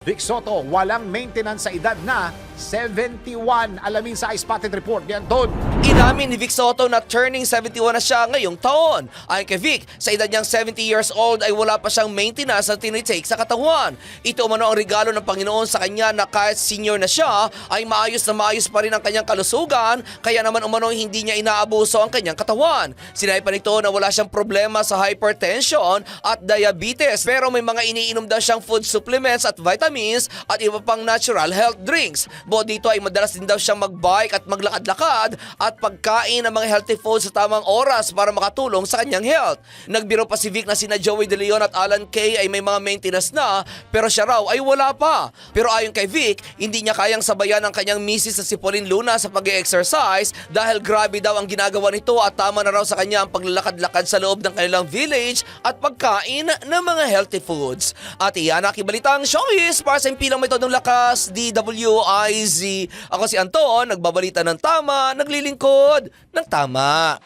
Vic Soto, walang maintenance sa edad na 71. Alamin sa iSpotted Report ni Anton. Inamin ni Vic Soto na turning 71 na siya ngayong taon. Ayon kay Vic, sa edad niyang 70 years old ay wala pa siyang maintenance na tinitake sa katawan. Ito umano ang regalo ng Panginoon sa kanya na kahit senior na siya ay maayos na maayos pa rin ang kanyang kalusugan kaya naman umano hindi niya inaabuso ang kanyang katawan. Sinabi pa nito na wala siyang problema sa hypertension at diabetes pero may mga iniinom daw siyang food supplements at vitamins at iba pang natural health drinks. Bukod dito ay madalas din daw siyang magbike at maglakad-lakad at pagkain ng mga healthy foods sa tamang oras para makatulong sa kanyang health. Nagbiro pa si Vic na sina Joey De Leon at Alan Kay ay may mga maintenance na pero siya raw ay wala pa. Pero ayon kay Vic, hindi niya kayang sabayan ang kanyang misis sa si Pauline Luna sa pag exercise dahil grabe daw ang ginagawa nito at tama na raw sa kanya ang paglalakad-lakad sa loob ng kanilang village at pagkain ng mga healthy foods. At iyan ang kibalitang showbiz para sa impilang metodong lakas, DWIZ. Ako si Anton, nagbabalita ng tama, naglilingkod ng tama.